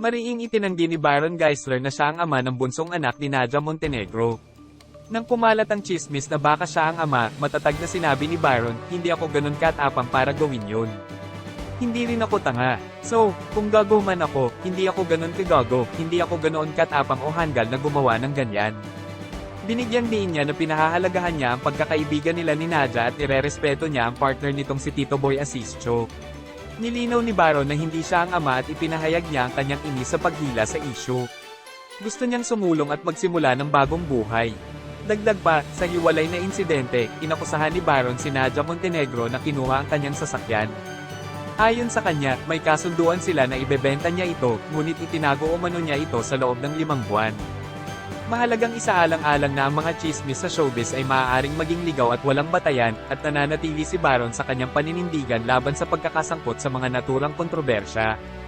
Mariing itinanggi ni Baron Geisler na siya ang ama ng bunsong anak ni Nadia Montenegro. Nang kumalat ang chismis na baka siya ang ama, matatag na sinabi ni Baron, hindi ako ganun katapang para gawin yun. Hindi rin ako tanga. So, kung gago man ako, hindi ako ganun kagago, hindi ako ganoon katapang o hanggal na gumawa ng ganyan. Binigyang diin niya na pinahahalagahan niya ang pagkakaibigan nila ni Nadia at irerespeto niya ang partner nitong si Tito Boy Asisio. Nilinaw ni Baron na hindi siya ang ama at ipinahayag niya ang kanyang ini sa paghila sa issue. Gusto niyang sumulong at magsimula ng bagong buhay. Dagdag pa, sa hiwalay na insidente, inakusahan ni Baron si Nadia Montenegro na kinuha ang kanyang sasakyan. Ayon sa kanya, may kasunduan sila na ibebenta niya ito, ngunit itinago umano niya ito sa loob ng limang buwan. Mahalagang isaalang-alang na ang mga chismis sa showbiz ay maaaring maging ligaw at walang batayan, at nananatili si Baron sa kanyang paninindigan laban sa pagkakasangkot sa mga naturang kontrobersya.